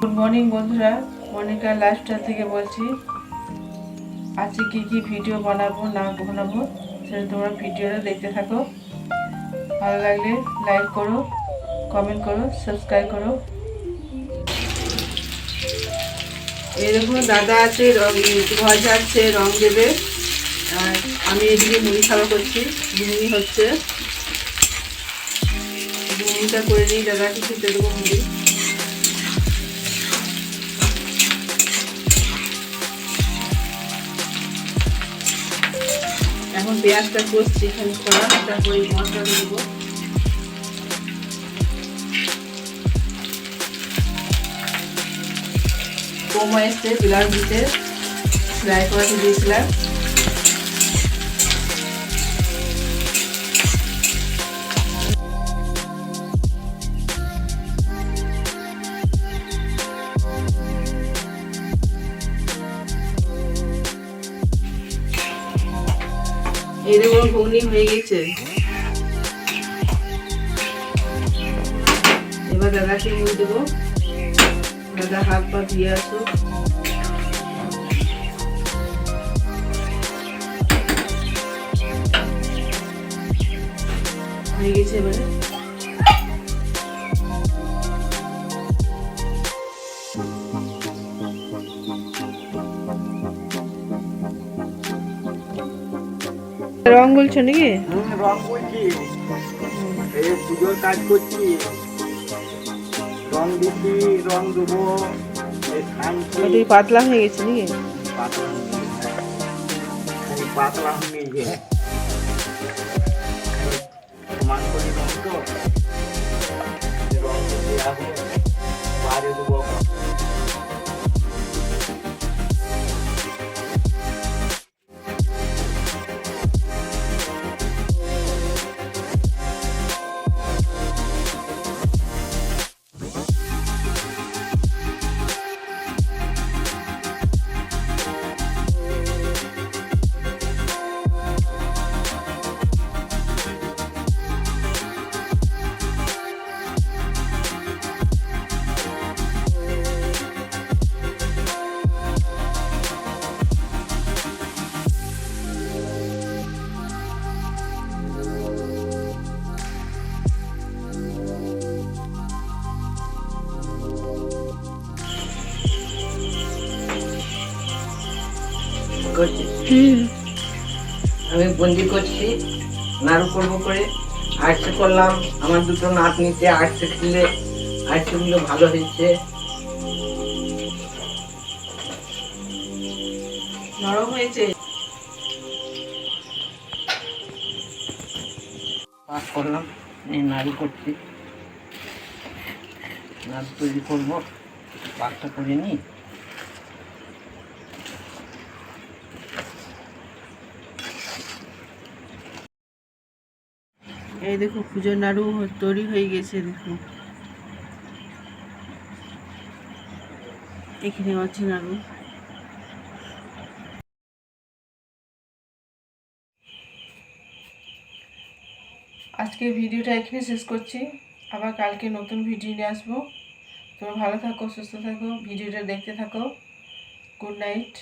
Good morning বন্ধুরা। Monika lifestyle থেকে বলছি, আজকে কি কি ভিডিও বানাবো, না বানাবো, সেটা তোমরা ভিডিওটা দেখতে থাকো। ভালো লাগলে লাইক করো কমেন্ট করো সাবস্ক্রাইব করো। দেখুন দাদা আছে, রং ঘর যাচ্ছে রং দেবে। আর আমি এদিকে মুড়ি খাওয়া করছি ঘুগনি হচ্ছে। ঘুগনিটা করে নিই দাদাকে খেতে দেবো মুড়ি। এখন পেঁয়াজটা কষছি, এখানে করা তারপরে মশলা দেবো। কমা এসছে বিলাস দিতে ফ্রাই করাতে দিয়েছিলাম। এই দেখুন ঘুগনি হয়ে গেছে। এবার দাদাকে মুড়ি দেবো। দাদা হাত পা ধুয়ে আসো হয়ে গেছে এবারে। রং বলছো নাকি? রং বলছি। এই পুজোর কাজ করছি। রং দিচ্ছি রং দেবো। তুই পাতলা হয়ে গেছে নাকি? পাতলা। পাতলা হয়ে গেছে। করছি। আমি বন্দি করছি নাড়ু করব করে। আর্টসে করলাম আমার দুটো নাতনিতে আর্টসে খেলে আর্টসেগুলো ভালো হয়েছে। নরম হয়েছে। পাক করলাম এই নাড়ু করছি। নাড়ু তৈরি করব পাকটা করে নিই। এই দেখো পুজোর নাড়ু তৈরি হয়ে গেছে, দেখো। এখানে আছে নাড়ু। আজকে ভিডিওটা এখানে শেষ করছি। আবার কালকে নতুন ভিডিও নিয়ে আসব। তোমরা ভালো থাকো, সুস্থ থাকো, ভিডিওটা দেখতে থাকো। Good night.